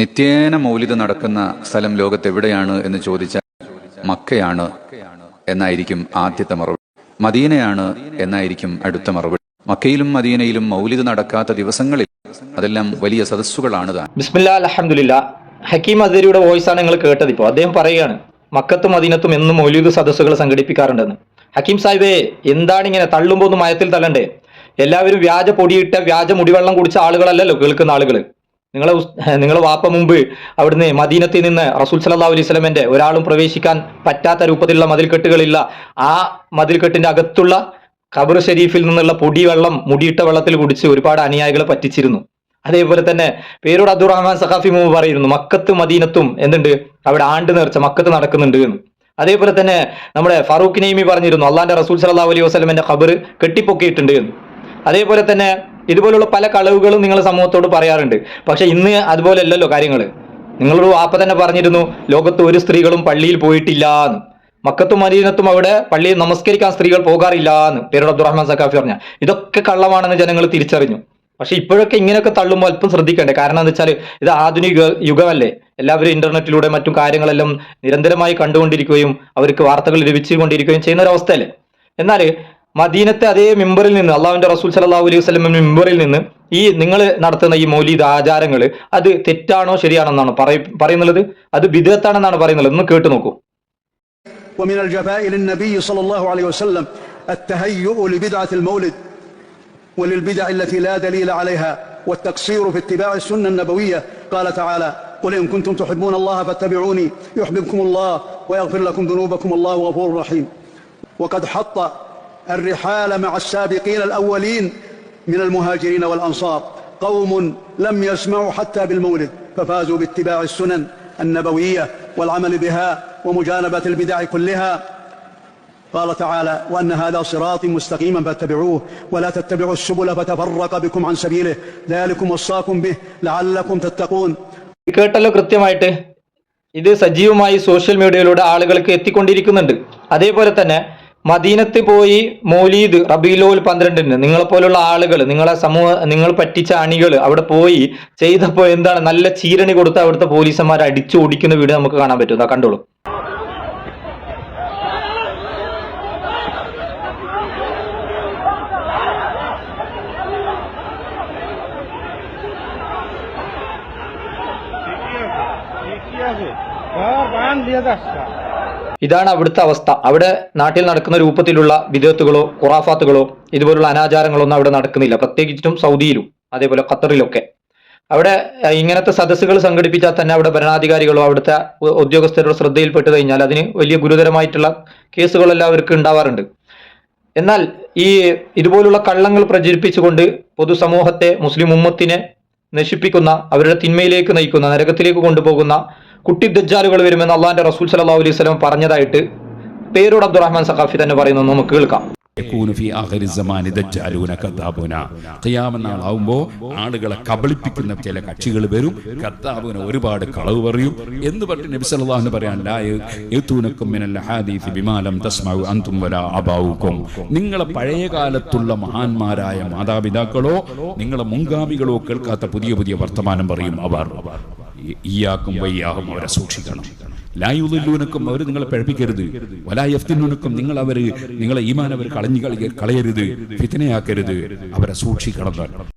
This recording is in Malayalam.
നിത്യേന മൗലിത നടക്കുന്ന സ്ഥലം ലോകത്ത് എവിടെയാണ് എന്ന് ചോദിച്ചാൽ മക്കയാണ് എന്നായിരിക്കും ആദ്യത്തെ മറുപടി. മദീനയാണ് എന്നായിരിക്കും അടുത്ത മറുപടി. മക്കയിലും മദീനയിലും മൗലിത നടക്കാത്ത ദിവസങ്ങളിൽ അതെല്ലാം വലിയ സദസ്സുകളാണ് ബിസ്മില്ലാ ഹക്കീം അസരിയുടെ വോയിസ് ആണ് നിങ്ങൾ കേട്ടത് ഇപ്പോൾ. അദ്ദേഹം പറയുകയാണ് മക്കത്തും മദീനത്തും എന്നും മൗലിക സദസ്സുകൾ സംഘടിപ്പിക്കാറുണ്ടെന്ന്. ഹക്കീം സാഹിബേ എന്താണ് ഇങ്ങനെ തള്ളുമ്പോൾ ഒന്ന് മയത്തിൽ തള്ളണ്ടേ? എല്ലാവരും വ്യാജ പൊടിയിട്ട വ്യാജ മുടിവെള്ളം കുടിച്ച ആളുകളല്ലല്ലോ കേൾക്കുന്ന ആളുകൾ നിങ്ങളെ നിങ്ങളെ വാപ്പ മുമ്പ് അവിടുന്ന് മദീനത്തിൽ നിന്ന് റസൂൽ സല്ലല്ലാഹു അലൈഹി സ്വലമിന്റെ ഒരാളും പ്രവേശിക്കാൻ പറ്റാത്ത രൂപത്തിലുള്ള മതിൽക്കെട്ടുകളില്ല. ആ മതിൽക്കെട്ടിന്റെ അകത്തുള്ള ഖബർ ഷെരീഫിൽ നിന്നുള്ള പൊടി വെള്ളം മുടിയിട്ട വെള്ളത്തിൽ കുടിച്ച് ഒരുപാട് അനുയായികളെ പറ്റിച്ചിരുന്നു. അതേപോലെ തന്നെ പേരോട് അബ്ദുറഹ്മാൻ സഖാഫി മുമ്പ് പറയുന്നു മക്കത്തും മദീനത്തും എന്തുണ്ട്? അവിടെ ആണ്ട് നേർച്ച മക്കത്ത് നടക്കുന്നുണ്ട് എന്ന്. അതേപോലെ തന്നെ നമ്മുടെ ഫാറൂഖ് നെയ്മി പറഞ്ഞിരുന്നു അള്ളാന്റെ റസൂൽ സല്ലല്ലാഹു അലൈഹി വസ്ലമിന്റെ ഖബർ കെട്ടിപ്പൊക്കിയിട്ടുണ്ട് എന്ന്. അതേപോലെ തന്നെ ഇതുപോലുള്ള പല കളവുകളും നിങ്ങൾ സമൂഹത്തോട് പറയാറുണ്ട്. പക്ഷെ ഇന്ന് അതുപോലെ അല്ലല്ലോ കാര്യങ്ങൾ നിങ്ങളൊരു വാപ്പ തന്നെ പറഞ്ഞിരുന്നു ലോകത്ത് ഒരു സ്ത്രീകളും പള്ളിയിൽ പോയിട്ടില്ല എന്ന്. മക്കത്തും മദീനത്തും അവിടെ പള്ളിയിൽ നമസ്കരിക്കാൻ സ്ത്രീകൾ പോകാറില്ല എന്ന് പേരോട് അബ്ദുറഹ്മാൻ സക്കാഫി പറഞ്ഞ. ഇതൊക്കെ കള്ളമാണെന്ന് ജനങ്ങൾ തിരിച്ചറിഞ്ഞു. പക്ഷെ ഇപ്പോഴൊക്കെ ഇങ്ങനെയൊക്കെ തള്ളുമ്പോൾ അല്പം ശ്രദ്ധിക്കണ്ടേ. കാരണം എന്താ വെച്ചാൽ ഇത് ആധുനിക യുഗമല്ലേ. എല്ലാവരും ഇന്റർനെറ്റിലൂടെ മറ്റും കാര്യങ്ങളെല്ലാം നിരന്തരമായി കണ്ടുകൊണ്ടിരിക്കുകയും അവർക്ക് വാർത്തകൾ ലഭിച്ചുകൊണ്ടിരിക്കുകയും ചെയ്യുന്ന ഒരു അവസ്ഥയല്ലേ. എന്നാൽ മദീനത്തെ അതേ മെമ്പറിൽ നിന്ന് അള്ളാഹുവിന്റെ റസൂൽ സല്ലല്ലാഹു അലൈഹി വസല്ലം മെമ്പറിൽ നിന്ന് ഈ നിങ്ങൾ നടത്തുന്ന ഈ മൗലീദ് ആചാരങ്ങൾ അത് തെറ്റാണോ ശരിയാണോ എന്നാണ് പറയ- പറയുന്നത് അത് വിധേയത്താണെന്നാണ് പറയുന്നത് ഒന്ന് കേട്ടു നോക്കൂ ومن الجفاء للنبي صلى الله عليه وسلم التهيؤ لبدعة المولد وللبدع التي لا دليل عليها والتقصير في اتباع السنة النبوية قال تعالى قل إن كنتم تحبون الله فاتبعوني يحببكم الله ويغفر لكم ذنوبكم الله غفور رحيم وقد حط الرحال مع السابقين الأولين من المهاجرين والأنصار قوم لم يسمعوا حتى بالمولد ففازوا باتباع السنن النبوية والعمل بها ومجانبة البدع كلها قال تعالى وأن هذا صراطي مستقيما فاتبعوه ولا تتبعوا السبل فتفرق بكم عن سبيله ذلكم وصاكم به لعلكم تتقون കേട്ടല്ലോ കൃത്യമായിട്ട് ഇത് സജീവമായി സോഷ്യൽ മീഡിയയിലൂടെ ആളുകൾക്ക് എത്തിക്കൊണ്ടിരിക്കുന്നുണ്ട് അതേപോലെ തന്നെ മദീനത്ത് പോയി മോലീദ് റബീലോൽ പന്ത്രണ്ടിന് നിങ്ങളെപ്പോലുള്ള ആളുകൾ നിങ്ങളെ സമൂഹ നിങ്ങൾ പറ്റിച്ച അണികൾ അവിടെ പോയി ചെയ്തപ്പോൾ എന്താണ്? നല്ല ചീരണി കൊടുത്ത് അവിടുത്തെ പോലീസന്മാർ അടിച്ചു ഓടിക്കുന്ന വീട് നമുക്ക് കാണാൻ പറ്റും. കണ്ടോളൂ. Yeah, man, the. ഇതാണ് അവിടുത്തെ അവസ്ഥ. അവിടെ നാട്ടിൽ നടക്കുന്ന രൂപത്തിലുള്ള വിദേത്തുകളോ ഖുറാഫാത്തുകളോ ഇതുപോലുള്ള അനാചാരങ്ങളോ ഒന്നും അവിടെ നടക്കുന്നില്ല. പ്രത്യേകിച്ചും സൗദിയിലും അതേപോലെ ഖത്തറിലൊക്കെ. അവിടെ ഇങ്ങനത്തെ സദസ്സുകൾ സംഘടിപ്പിച്ചാൽ തന്നെ അവിടെ ഭരണാധികാരികളോ അവിടുത്തെ ഉദ്യോഗസ്ഥരുടെ ശ്രദ്ധയിൽപ്പെട്ട് കഴിഞ്ഞാൽ അതിന് വലിയ ഗുരുതരമായിട്ടുള്ള കേസുകളെല്ലാം അവർക്ക് ഉണ്ടാവാറുണ്ട്. എന്നാൽ ഈ ഇതുപോലുള്ള കള്ളങ്ങൾ പ്രചരിപ്പിച്ചുകൊണ്ട് പൊതുസമൂഹത്തെ മുസ്ലിം ഉമ്മത്തിനെ നശിപ്പിക്കുന്ന അവരുടെ തിന്മയിലേക്ക് നയിക്കുന്ന നരകത്തിലേക്ക് കൊണ്ടുപോകുന്ന കുട്ടി ദജ്ജാലുകൾ വരുമെന്ന് അള്ളാന്റെ റസൂൽ സല്ലാ അലൈഹി സ്വലം പറഞ്ഞതായിട്ട് പേരോട് അബ്ദുറഹ്മാൻ സഖാഫി തന്നെ പറയുന്നു. നമുക്ക് കേൾക്കാം. നാളാവുമ്പോൾ ആളുകളെ കബളിപ്പിക്കുന്ന ചില കക്ഷികൾ വരും. കത്താബുന ഒരുപാട് കളവ് പറയും. എന്ന് പറഞ്ഞ് നബി വലാ അബാവുക്കും നിങ്ങളെ പഴയ കാലത്തുള്ള മഹാന്മാരായ മാതാപിതാക്കളോ നിങ്ങളെ മുൻഗാമികളോ കേൾക്കാത്ത പുതിയ പുതിയ വർത്തമാനം പറയും അവർ. ഈയാക്കും വയ്യാകും അവരെ സൂക്ഷിക്കണം. ലായുദല്ലൂനക്കും അവർ നിങ്ങളെ പഴപ്പിക്കരുത്. വലായഫ്തിനൂനക്കും നിങ്ങൾ അവർ നിങ്ങളെ ഈമാൻ അവർ കളഞ്ഞു കളയ- കളയരുത്. ഫിത്തനയാക്കരുത് അവരെ സൂക്ഷിക്കണം